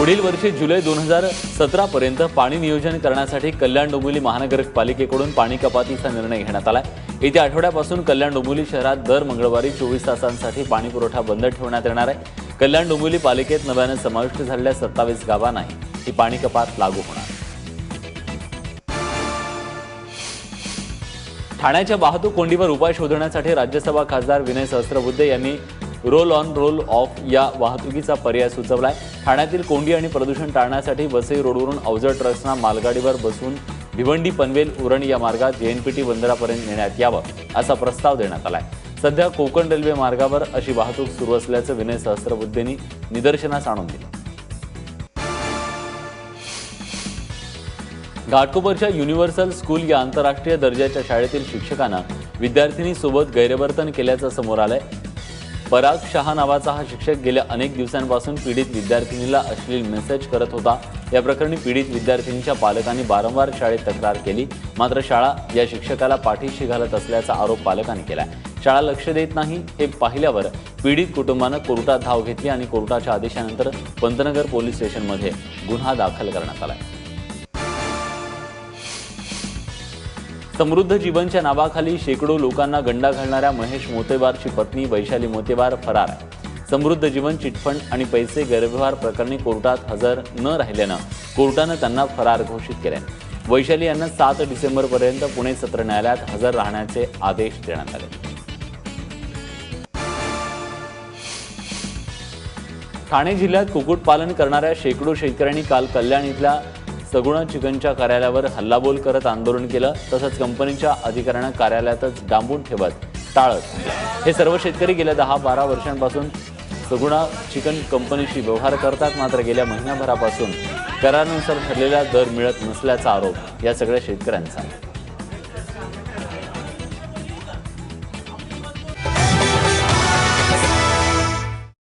पुढील वर्षी जुलै दोन हजार सतरापर्यंत पाणी नियोजन करण्यासाठी कल्याण डोंबिवली महानगरपालिकेकडून पाणी कपातीचा निर्णय घेण्यात आलाय. येत्या आठवड्यापासून कल्याण डोंबिवली शहरात दर मंगळवारी चोवीस तासांसाठी पाणी पुरवठा बंद ठेवण्यात येणार आहे. कल्याण डोंबिवली पालिकेत नव्यानं समाविष्ट झालेल्या सत्तावीस गावांनाही ही पाणी कपात लागू होणार. ठाण्याच्या वाहतूक कोंडीवर उपाय शोधण्यासाठी राज्यसभा खासदार विनय सहस्त्रबुद्धे यांनी रोल ऑन रोल ऑफ या वाहतुकीचा पर्याय सुचवलाय. ठाण्यातील कोंडी आणि प्रदूषण टाळण्यासाठी वसई रोडवरून अवजड ट्रक्सना मालगाडीवर बसून भिवंडी पनवेल उरण या मार्गात जेएनपीटी बंदरापर्यंत नेण्यात यावं असा प्रस्ताव देण्यात आलाय. सध्या कोकण रेल्वे मार्गावर अशी वाहतूक सुरू असल्याचं विनय सहस्त्रबुद्धेंनी निदर्शनास आणून दिलं. घाटकोपरच्या युनिव्हर्सल स्कूल या आंतरराष्ट्रीय दर्जाच्या शाळेतील शिक्षकानं विद्यार्थिनीसोबत गैरवर्तन केल्याचं समोर आलंय. पराग शहा नावाचा हा शिक्षक गेल्या अनेक दिवसांपासून पीडित विद्यार्थिनीला अश्लील मेसेज करत होता. या प्रकरणी पीडित विद्यार्थिनीच्या पालकांनी वारंवार शाळेत तक्रार केली. मात्र शाळा या शिक्षकाला पाठीशी घालत असल्याचा आरोप पालकांनी केला शाळा लक्ष देत नाही हे पाहिल्यावर पीडित कुटुंबानं कोर्टात धाव घेतली आणि कोर्टाच्या आदेशानंतर पंतनगर पोलीस स्टेशनमध्ये गुन्हा दाखल करण्यात आलाय. समृद्ध जीवनच्या नावाखाली शेकडो लोकांना गंडा घालणाऱ्या महेश मोतेबारची पत्नी वैशाली मोतेबार फरार आहे. समृद्ध जीवन चिटफंड आणि पैसे गैरव्यवहार प्रकरणी कोर्टात हजर न राहिल्यानं कोर्टानं त्यांना फरार घोषित केले. वैशाली यांना सात डिसेंबरपर्यंत पुणे सत्र न्यायालयात हजर राहण्याचे आदेश देण्यात आले. ठाणे जिल्ह्यात कुक्कुटपालन करणाऱ्या शेकडो शेतकऱ्यांनी काल कल्याण इथल्या सगुणा चिकनच्या कार्यालयावर हल्लाबोल करत आंदोलन केलं तसंच कंपनीच्या अधिकाऱ्यांना कार्यालयातच डांबून ठेवत टाळत. हे सर्व शेतकरी गेल्या दहा बारा वर्षांपासून सगुणा चिकन कंपनीशी व्यवहार करतात मात्र गेल्या महिन्याभरापासून करारानुसार ठरलेला दर मिळत नसल्याचा आरोप या सगळ्या शेतकऱ्यांचा. आहे